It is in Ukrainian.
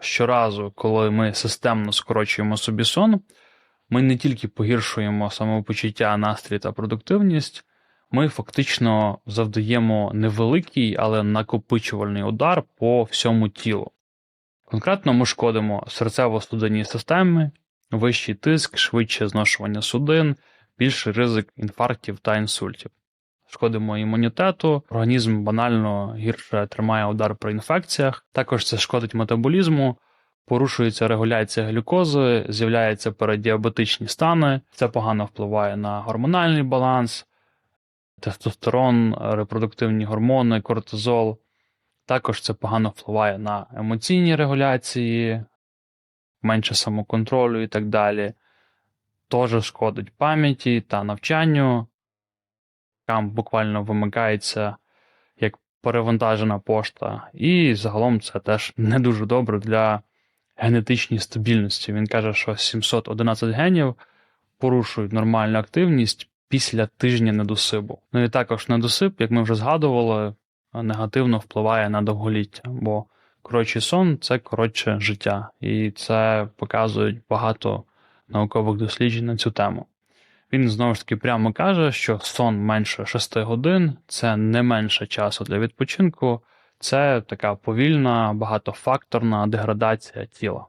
щоразу, коли ми системно скорочуємо собі сон, ми не тільки погіршуємо самопочуття, настрій та продуктивність, ми фактично завдаємо невеликий, але накопичувальний удар по всьому тілу. Конкретно ми шкодимо серцево-судинній системі, вищий тиск, швидше зношування судин, більший ризик інфарктів та інсультів. Шкодимо імунітету, організм банально гірше тримає удар при інфекціях. Також це шкодить метаболізму, порушується регуляція глюкози, з'являються передіабетичні стани. Це погано впливає на гормональний баланс, тестостерон, репродуктивні гормони, кортизол. Також це погано впливає на емоційні регуляції, менше самоконтролю і так далі. Теж шкодить пам'яті та навчанню. Там буквально вимикається як перевантажена пошта. І загалом це теж не дуже добре для генетичної стабільності. Він каже, що 711 генів порушують нормальну активність після тижня недосипу. Ну і також недосип, як ми вже згадували, негативно впливає на довголіття, бо коротший сон це коротше життя, і це показують багато наукових досліджень на цю тему. Він знову ж таки прямо каже, що сон менше 6 годин це не менше часу для відпочинку, це така повільна, багатофакторна деградація тіла.